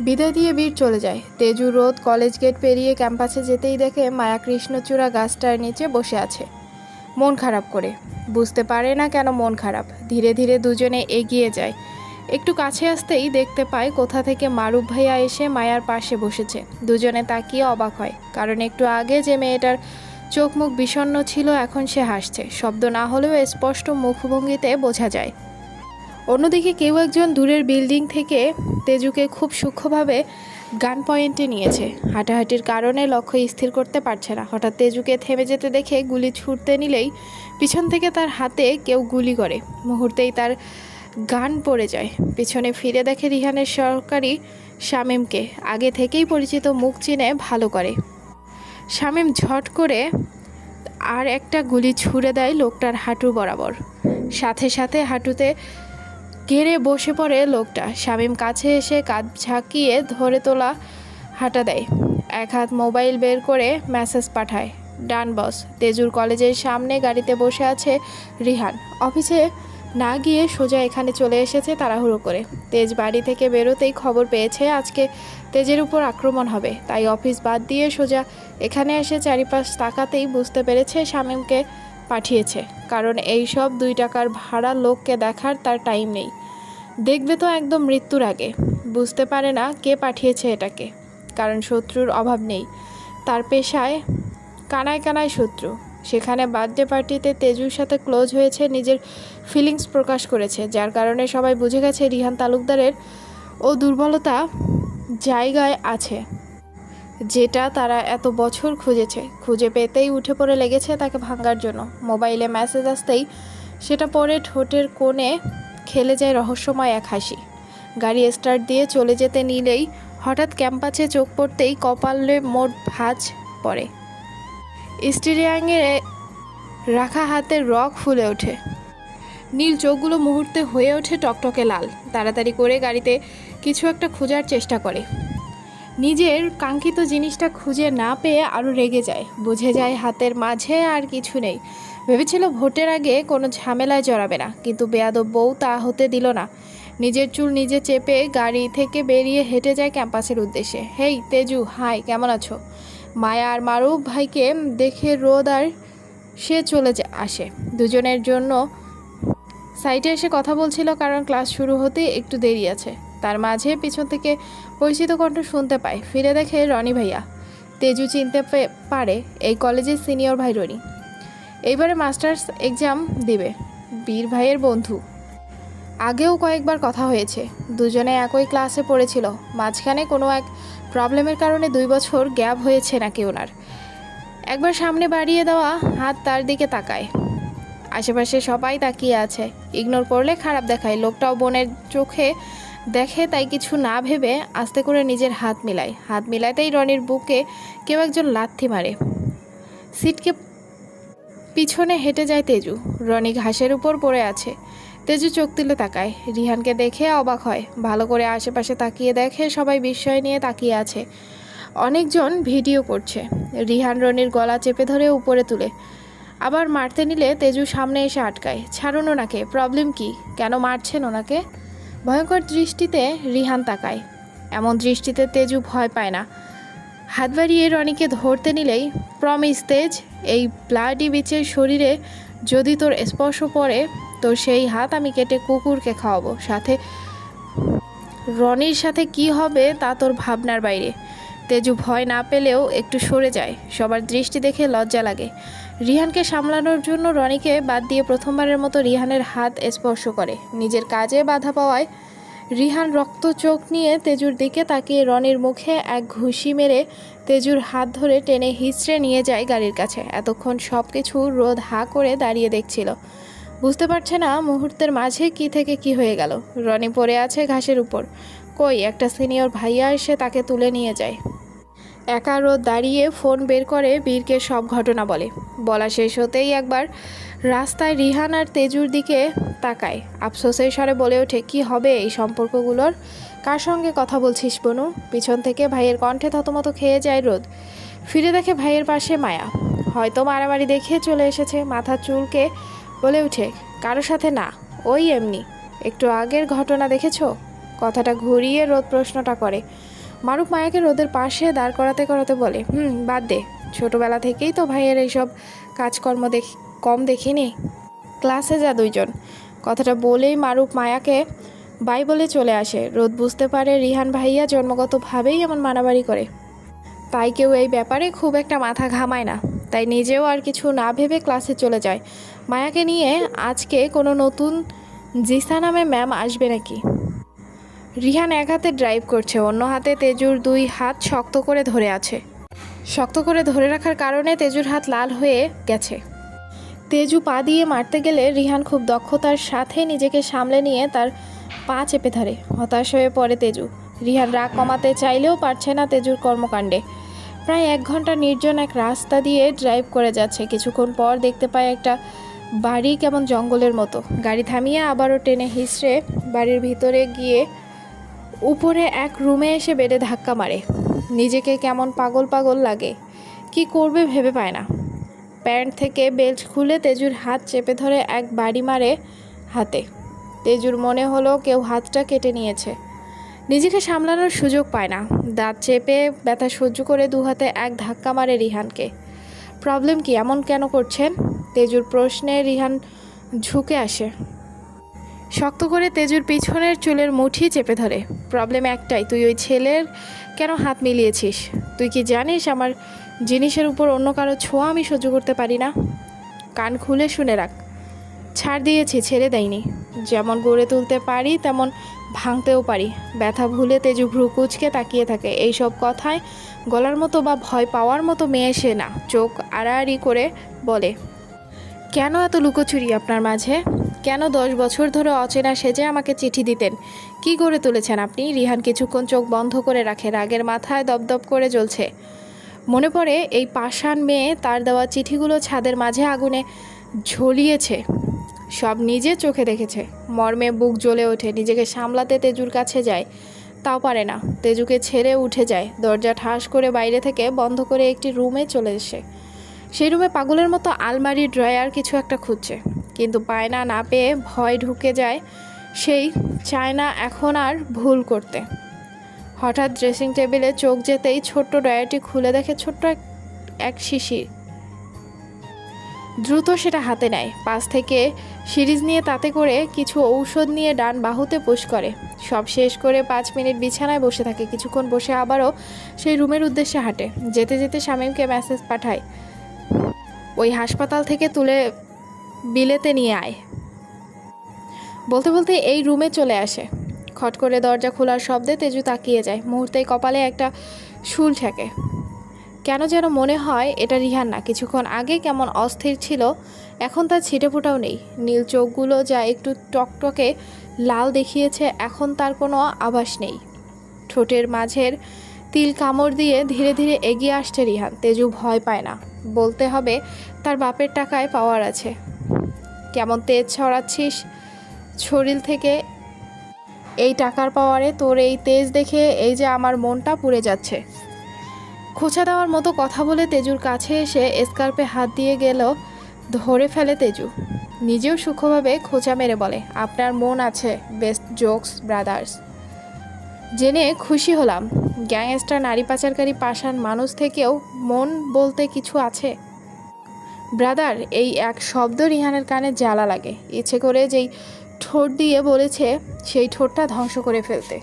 বিদায় দিয়ে বীর চলে যায়। তেজু রোদ কলেজ গেট পেরিয়ে ক্যাম্পাসে যেতেই দেখে মায়া কৃষ্ণচূড়া গাছটার নিচে বসে আছে। মন খারাপ করে। বুঝতে পারে না কেন মন খারাপ। ধীরে ধীরে দুজনে এগিয়ে যায়। একটু কাছে আসতেই দেখতে পায় কোথা থেকে মারুফ ভাইয়া এসে মায়ার পাশে বসেছে। দুজনে তাকিয়ে অবাক হয়, কারণ একটু আগে যে মেয়েটার চোখ মুখ বিষণ্ণ ছিল এখন সে হাসছে। শব্দ না হলেও স্পষ্ট মুখভঙ্গিতে বোঝা যায়। অন্যদিকে কেউ একজন দূরের বিল্ডিং থেকে তেজুকে খুব সূক্ষ্মভাবে গান পয়েন্টে নিয়েছে। হাঁটাহাঁটির কারণে লক্ষ্য স্থির করতে পারছে না। হঠাৎ তেজুকে থেমে যেতে দেখে গুলি ছুটতে নিলেই পিছন থেকে তার হাতে কেউ গুলি করে। মুহূর্তেই তার গান পড়ে যায়। পিছনে ফিরে দেখে রিহানের সরকারি শামীমকে আগে থেকেই পরিচিত মুখ চিনে ভালো করে। শামীম ঝট করে আর একটা গুলি ছুঁড়ে দেয় লোকটার হাঁটু বরাবর। সাথে সাথে হাঁটুতে ঘেরে বসে পড়ে লোকটা। শামীম কাছে এসে কাঁধ ঝাঁকিয়ে ধরে তোলা হাঁটা দেয়। এক হাত মোবাইল বের করে মেসেজ পাঠায়। ডান বস, তেজুর কলেজের সামনে গাড়িতে বসে আছে রিহান। অফিসে না গিয়ে সোজা এখানে চলে এসেছে তাড়াহুড়ো করে। তেজ বাড়ি থেকে বেরোতেই খবর পেয়েছে আজকে তেজের উপর আক্রমণ হবে। তাই অফিস বাদ দিয়ে সোজা এখানে এসে চারিপাশ তাকাতেই বুঝতে পেরেছে শামীমকে পাঠিয়েছে, কারণ এই সব দুই টাকার ভাড়া লোককে দেখার তার টাইম নেই। দেখবে তো একদম মৃত্যুর আগে। বুঝতে পারে না কে পাঠিয়েছে এটাকে, কারণ শত্রুর অভাব নেই। তার পেশায় কানায় কানায় শত্রু। সেখানে বার্থডে পার্টিতে তেজুর সাথে ক্লোজ হয়েছে নিজের ফিলিংস প্রকাশ করেছে, যার কারণে সবাই বুঝে গেছে রিহান তালুকদারের ও দুর্বলতা জায়গায় আছে। যেটা তারা এত বছর খুঁজেছে। খুঁজে পেতেই উঠে পড়ে লেগেছে তাকে ভাঙার জন্য। মোবাইলে মেসেজ আসতেই সেটা পরে ঠোঁটের কোণে খেলে যায় রহস্যময় এক হাসি। গাড়ি স্টার্ট দিয়ে চলে যেতে নিলেই হঠাৎ ক্যাম্পাসে চোখ পড়তেই কপালে মোট ভাঁজ পড়ে। স্টিরিয়াংয়ে রাখা হাতের রক ফুলে ওঠে। নীল চোখগুলো মুহূর্তে হয়ে ওঠে টকটকে লাল। তাড়াতাড়ি করে গাড়িতে কিছু একটা খোঁজার চেষ্টা করে। নিজের কাঙ্ক্ষিত জিনিসটা খুঁজে না পেয়ে আরও রেগে যায়। বুঝে যায় হাতের মাঝে আর কিছু নেই। ভেবেছিল ভোটের আগে কোনো ঝামেলায় জড়াবে না, কিন্তু বেয়াদব বউ তা হতে দিল না। নিজের চুল নিজে চেপে গাড়ি থেকে বেরিয়ে হেঁটে যায় ক্যাম্পাসের উদ্দেশ্যে। হেই, তেজু, হাই, কেমন আছো? মায়া আর মারুফ ভাইকে দেখে রোদ আর সে চলে আসে। দুজনের জন্য সাইটে এসে কথা বলছিল, কারণ ক্লাস শুরু হতে একটু দেরি আছে। তার মাঝে পিছন থেকে পরিচিত কণ্ঠ শুনতে পায়। ফিরে দেখে রনি ভাইয়া। তেজু চিনতে পারে এই কলেজের সিনিয়র ভাই রনি। এইবারে মাস্টার্স এক্সাম দিবে। বীর ভাইয়ের বন্ধু। আগেও কয়েকবার কথা হয়েছে। দুজনে একই ক্লাসে পড়েছিল। মাঝখানে কোনো এক প্রবলেমের কারণে দুই বছর গ্যাপ হয়েছে নাকি ওনার। একবার সামনে বাড়িয়ে দেওয়া হাত তার দিকে তাকায়। আশেপাশে সবাই তাকিয়ে আছে। ইগনোর করলে খারাপ দেখায়। লোকটাও বোনের চোখে দেখে তাই কিছু না ভেবে আস্তে করে নিজের হাত মিলায় হাত মিলাতেই রনির বুকে কেউ একজন লাথি মারে। সিটকে পিছনে হেঁটে যায় তেজু। রনি ঘাসের উপর পড়ে আছে। তেজু চোখ তুলে তাকায়। রিহানকে দেখে অবাক হয়। ভালো করে আশেপাশে তাকিয়ে দেখে সবাই বিস্ময় নিয়ে তাকিয়ে আছে। অনেকজন ভিডিও করছে। রিহান রনির গলা চেপে ধরে উপরে তুলে। আবার মারতে নিলে তেজু সামনে এসে আটকায়। ছাড়ুন ওনাকে। প্রবলেম কি? কেন মারছেন ওনাকে? ভয়ঙ্কর দৃষ্টিতে রিহান তাকায়। এমন দৃষ্টিতে তেজু ভয় পায় না। হাত বাড়িয়ে রনিকে ধরতে নিলেই প্রমিস তেজ, এই ব্লাডি বিচের শরীরে যদি তোর স্পর্শ পড়ে তো সেই হাত আমি কেটে কুকুরকে খাওয়াবো। সাথে রনির সাথে কি হবে তা তোর ভাবনার বাইরে। তেজু ভয় না পেলেও একটু সরে যায়। সবার দৃষ্টি দেখে লজ্জা লাগে। রিহানকে সামলানোর জন্য রনিকে বাদ দিয়ে প্রথমবারের মতো রিহানের হাত স্পর্শ করে। নিজের কাজে বাধা পাওয়ায় রিহান রক্ত চোখ নিয়ে তেজুর দিকে তাকিয়ে রনির মুখে এক ঘুষি মেরে তেজুর হাত ধরে টেনে হিচড়ে নিয়ে যায় গাড়ির কাছে। এতক্ষণ সব কিছু রোদ হা করে দাঁড়িয়ে দেখছিল। বুঝতে পারছে না মুহূর্তের মাঝে কি থেকে কি হয়ে গেল। রনি পড়ে আছে ঘাসের উপর। কই, একটা সিনিয়র ভাইয়া এসে তাকে তুলে নিয়ে যায়। একা রোদ দাঁড়িয়ে ফোন বের করে বীরকে সব ঘটনা বলে। বলা শেষ হতেই একবার রাস্তায় রিহান আর তেজুর দিকে তাকায়। আফসোসের স্বরে বলে ওঠে, কি হবে এই সম্পর্কগুলোর? কার সঙ্গে কথা বলছিস বনু? পিছন থেকে ভাইয়ের কণ্ঠে থতমত খেয়ে যায় রোদ। ফিরে দেখে ভাইয়ের পাশে মায়া। হয়তো মারামারি দেখে চলে এসেছে মাথার চুলকে বলে উঠে কারও সাথে না, ওই এমনি। একটু আগের ঘটনা দেখেছ? কথাটা ঘুরিয়ে রোদ প্রশ্নটা করে। মারুফ মায়াকে রোদের পাশে দাঁড় করাতে করাতে বলে, হুম, বাদ দে। ছোটোবেলা থেকেই তো ভাইয়ের এইসব কাজকর্ম দেখ, কম দেখিনি। ক্লাসে যা দুইজন। কথাটা বলেই মারুফ মায়াকে বাই বলে চলে আসে। রোদ বুঝতে পারে রিহান ভাইয়া জন্মগতভাবেই এমন মানাবাড়ি করে। তাই কেউ এই ব্যাপারে খুব একটা মাথা ঘামায় না। তাই নিজেও আর কিছু না ভেবে ক্লাসে চলে যায়। মায়াকে নিয়ে আজকে কোনো নতুন জিসা নামে ম্যাম আসবে নাকি? রিহান এক হাতে ড্রাইভ করছে, অন্য হাতে তেজুর দুই হাত শক্ত করে ধরে আছে। শক্ত করে ধরে রাখার কারণে তেজুর হাত লাল হয়ে গেছে। তেজু পা দিয়ে মারতে গেলে রিহান খুব দক্ষতার সাথে নিজেকে সামলে নিয়ে তার পা চেপে ধরে। হতাশ হয়ে পড়ে তেজু। রিহান রাগ কমাতে চাইলেও পারছে না তেজুর কর্মকাণ্ডে। প্রায় এক ঘণ্টা নির্জন এক রাস্তা দিয়ে ড্রাইভ করে যাচ্ছে। কিছুক্ষণ পর দেখতে পায় একটা বাড়ি কেমন জঙ্গলের মতো। গাড়ি থামিয়ে আবারও টেনে হিসড়ে বাড়ির ভিতরে গিয়ে উপরে এক রুমে এসে বেডে ধাক্কা মারে। নিজেকে কেমন পাগল পাগল লাগে, কি করবে ভেবে পায় না। প্যান্ট থেকে বেল্ট খুলে তেজুর হাত চেপে ধরে এক বাড়ি মারে হাতে। তেজুর মনে হলো কেউ হাতটা কেটে নিয়েছে। নিজেকে সামলানোর সুযোগ পায় না। দাঁত চেপে ব্যথা সহ্য করে দু হাতে এক ধাক্কা মারে রিহানকে। প্রবলেম কি, এমন কেন করছেন? তেজুর প্রশ্নে রিহান ঝুঁকে আসে। শক্ত করে তেজুর পিছনের চুলের মুঠি চেপে ধরে। প্রবলেম একটাই, তুই ওই ছেলের কেন হাত মিলিয়েছিস? তুই কি জানিস আমার জিনিসের উপর অন্য কারও ছোঁয়া আমি সহ্য করতে পারি না? কান খুলে শুনে রাখ। ছাড় দিয়েছি, ছেড়ে দেয়নি। যেমন গড়ে তুলতে পারি, তেমন ভাঙতেও পারি। ব্যথা ভুলে তেজু ভ্রু কুচকে তাকিয়ে থাকে। এইসব কথায় গলার মতো বা ভয় পাওয়ার মতো মেয়ে সে না। চোখ আড়াআড়ি করে বলে, কেন এত লুকোচুরি আপনার মাঝে? কেন দশ বছর ধরে অচেনা সেজে আমাকে চিঠি দিতেন? কি করে তুলেছেন আপনি? রিহান কিছুক্ষণ চোখ বন্ধ করে রাখে, রাগের মাথায় দপদপ করে জ্বলছে। মনে পড়ে এই পাষাণ মেয়ে তার দেওয়া চিঠিগুলো ছাদের মাঝে আগুনে ঝলিয়েছে। সব নিজে চোখে দেখেছে। মর্মে বুক জ্বলে ওঠে, নিজেকে সামলাতে তেজুর কাছে যায়। তাও পারে না। তেজুকে ছেড়ে উঠে যায়। দরজা ঠাস করে বাইরে থেকে বন্ধ করে একটি রুমে চলে এসে। সেই রুমে পাগলের মতো আলমারি ড্রয়ার কিছু একটা খুঁজছে। কিন্তু পায় না পেয়ে ভয় ঢুকে যায় সেই চায় না এখন আর ভুল করতে। হঠাৎ ড্রেসিং টেবিলে চোখ যেতেই ছোট্ট ড্রয়ারটি খুলে দেখে ছোট্ট এক এক শিশির দ্রুত সেটা হাতে নেয়, পাশ থেকে সিরিজ নিয়ে তাতে করে কিছু ঔষধ নিয়ে ডান বাহুতে পুশ করে। সব শেষ করে পাঁচ মিনিট বিছানায় বসে থাকে। কিছুক্ষণ বসে আবারও সেই রুমের উদ্দেশ্যে হাঁটে। যেতে যেতে শামীমকে মেসেজ পাঠায়। ওই হাসপাতাল থেকে তুলে বিলেতে নিয়ে আয়। বলতে বলতে এই রুমে চলে আসে। খট করে দরজা খোলার শব্দে তেজু তাকিয়ে যায়। মুহূর্তেই কপালে একটা শুল ঠেকে। কেন যেন মনে হয় এটা রিহান না। কিছুক্ষণ আগে কেমন অস্থির ছিল, এখন তার ছিটে ফোটাও নেই। নীল চোখগুলো যা একটু টকটকে লাল দেখিয়েছে, এখন তার কোনো আভাস নেই। ঠোঁটের মাঝের তিল কামড় দিয়ে ধীরে ধীরে এগিয়ে আসছে রিহান। তেজু ভয় পায় না। বলতে হবে তার বাপের টাকায় পাওয়ার আছে। কেমন তেজ ছড়াচ্ছিস? শরীর থেকে এই টাকার পাওয়ারে তোর এই তেজ দেখে এই যে আমার মনটা পুড়ে যাচ্ছে। খোঁচা দেওয়ার মতো কথা বলে তেজুর কাছে এসে স্কার্পে হাত দিয়ে গেল, ধরে ফেলে তেজু। নিজেও সূক্ষ্মভাবে খোঁচা মেরে বলে, আপনার মন আছে বেস্ট জোকস ব্রাদার্স জেনে খুশি হলাম, গ্যাংস্টার, নারী পাচারকারী, পাষাণ মানুষ থেকেও মন বলতে কিছু আছে? ব্রাদার, এই এক শব্দ রিহানের কানে জ্বালা লাগে। ইচ্ছে করে যেই ঠোঁট দিয়ে বলেছে, সেই ঠোঁটটা ধ্বংস করে ফেলতে।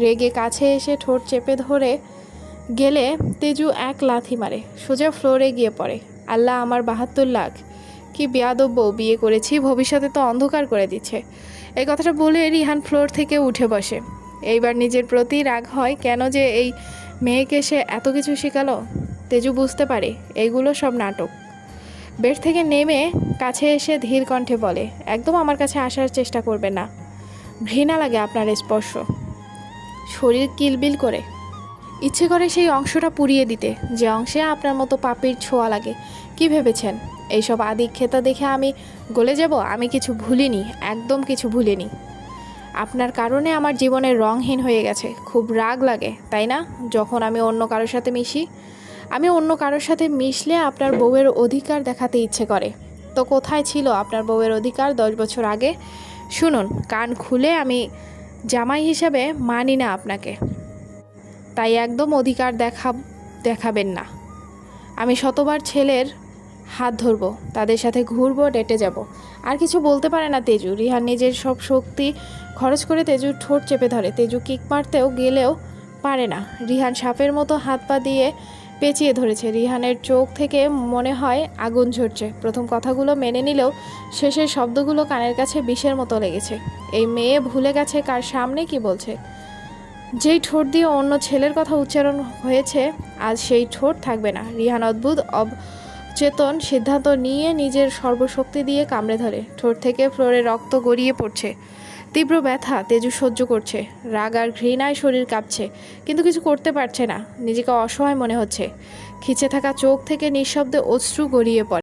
রেগে কাছে এসে ঠোঁট চেপে ধরে গেলে তেজু এক লাথি মারে। সোজা ফ্লোরে গিয়ে পড়ে। আল্লাহ আমার বাহাত্তর লাখ। কি বেয়াদব্য, বিয়ে করেছি, ভবিষ্যতে তো অন্ধকার করে দিচ্ছে। এই কথাটা বলে রিহান ফ্লোর থেকে উঠে বসে। এইবার নিজের প্রতি রাগ হয়, কেন যে এই মেয়েকে সে এত কিছু শেখালো? তেজু বুঝতে পারে এইগুলো সব নাটক। বেড থেকে নেমে কাছে এসে ধীর কণ্ঠে বলে, একদম আমার কাছে আসার চেষ্টা করবে না। ঘৃণা লাগে আপনার স্পর্শ। শরীর কিলবিল করে। ইচ্ছে করে সেই অংশটা পুড়িয়ে দিতে, যে অংশে আপনার মতো পাপির ছোঁয়া লাগে। কি ভেবেছেন? এইসব আদিক্ষেতা দেখে আমি গলে যাব? আমি কিছু ভুলিনি, একদম কিছু ভুলিনি। আপনার কারণে আমার জীবনের রংহীন হয়ে গেছে। খুব রাগ লাগে, তাই না? যখন আমি অন্য কারোর সাথে মিশি আমি অন্য কারোর সাথে মিশলে আপনার বউয়ের অধিকার দেখাতে ইচ্ছে করে। তো কোথায় ছিল আপনার বউয়ের অধিকার দশ বছর আগে? শুনুন, কান খুলে আমি জামাই হিসাবে মানি না আপনাকে। তাই একদম অধিকার দেখা, দেখাবেন না। আমি শতবার ছেলের হাত ধরবো, তাদের সাথে ঘুরবো, ডেটে যাব। আর কিছু বলতে পারে না তেজু। রিহান নিজের সব শক্তি খরচ করে তেজুর ঠোঁট চেপে ধরে। তেজু কিক মারতেও গেলেও পারে না। রিহান সাপের মতো হাত পা দিয়ে পেঁচিয়ে ধরেছে। রিহানের চোখ থেকে মনে হয় আগুন ঝরছে। প্রথম কথাগুলো মেনে নিলেও শেষের শব্দগুলো কানের কাছে বিষের মতো লেগেছে। এই মেয়ে ভুলে গেছে কার সামনে কি বলছে। যেই ঠোঁট দিয়ে অন্য ছেলের কথা উচ্চারণ হয়েছে, আজ সেই ঠোঁট থাকবে না। রিহান অদ্ভুত অবচেতন সিদ্ধান্ত নিয়ে নিজের সর্বশক্তি দিয়ে কামড়ে ধরে। ঠোঁট থেকে ফ্লোরে রক্ত গড়িয়ে পড়ছে। তীব্র ব্যথা তেজু সহ্য করছে। রাগ আর ঘৃণায় শরীর কাঁপছে, কিন্তু কিছু করতে পারছে না। নিজেকে অসহায় মনে হচ্ছে। খিচে থাকা চোখ থেকে নিঃশব্দে অশ্রু গড়িয়ে পড়ে।